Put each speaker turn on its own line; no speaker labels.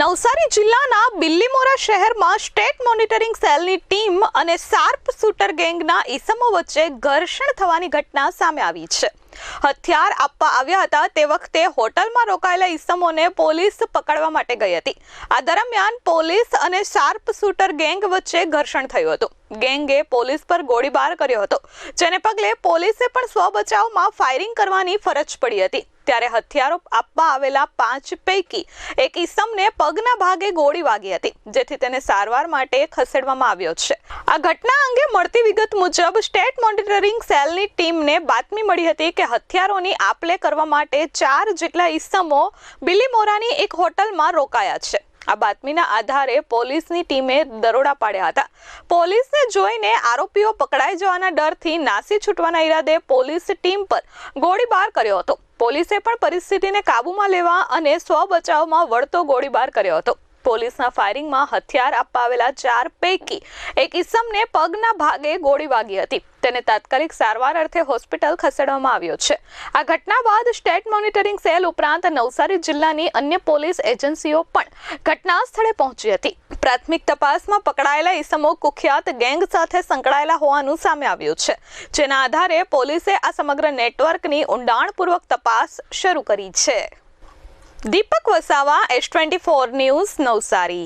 નવસારી જિલ્લાના બિલ્લીમોરા શહેરમાં state monitoring સેલની ટીમ અને સાર્પ શૂટર ગેંગના ઈસમો વચ્ચે ઘર્ષણ થવાની ઘટના સામે આવી છે. હથિયાર આપવા આવ્યા હતા તે વખતે હોટલમાં રોકાયેલા ઈસમોને પોલીસ પકડવા માટે ગઈ હતી. આ દરમિયાન પોલીસ અને શાર્પ શૂટર ગેંગ વચ્ચે ઘર્ષણ થયું હતું. ગેંગે પોલીસ પર ગોળીબાર કર્યો હતો, જેને પગલે પોલીસે પણ સ્વ બચાવમાં ફાયરિંગ કરવાની ફરજ પડી હતી. ત્યારે હથિયારો આપવા આવેલા પાંચ પૈકી એક ઈસમને પગના ભાગે ગોળી વાગી હતી, જેથી તેને સારવાર માટે ખસેડવામાં આવ્યો છે. આ ઘટના અંગે મળતી વિગત મુજબ સ્ટેટ મોનિટરિંગ સેલની ટીમને બાતમી મળી હતી કે હથિયારોની આપલે કરવા માટે ચાર જેટલા ઈસમો બિલીમોરાની એક હોટલમાં રોકાયા છે. આ બાતમીના આધારે પોલીસની ટીમે દરોડા પાડ્યા હતા. પોલીસને જોઈને આરોપીઓ પકડાઈ જવાના ડરથી નાસી છૂટવાના ઈરાદે પોલીસ ટીમ પર ગોળીબાર કર્યો હતો. પોલીસે પણ પરિસ્થિતિને કાબૂમાં લેવા અને સ્વ બચાવમાં વળતો ગોળીબાર કર્યો હતો. પોલીસના ફાયરિંગમાં હથિયાર આપવા આવેલા ચાર પૈકી એક ઈસમને પગના ભાગે ગોળી વાગી હતી. તેને તાત્કાલિક સારવાર અર્થે હોસ્પિટલ ખસેડવામાં આવ્યો છે. આ ઘટના બાદ સ્ટેટ મોનિટરિંગ સેલ ઉપરાંત નવસારી જિલ્લાની અન્ય પોલીસ એજન્સીઓ પણ ઘટના સ્થળે પહોંચી હતી. પ્રાથમિક તપાસમાં પકડાયેલા ઈસમો કુખ્યાત ગેંગ સાથે સંકળાયેલા હોવાનું સામે આવ્યું છે. જેના આધારે પોલીસે આ સમગ્ર નેટવર્કની ઊંડાણપૂર્વક તપાસ શરૂ કરી છે. Deepak Vasava S twenty four news Navsari.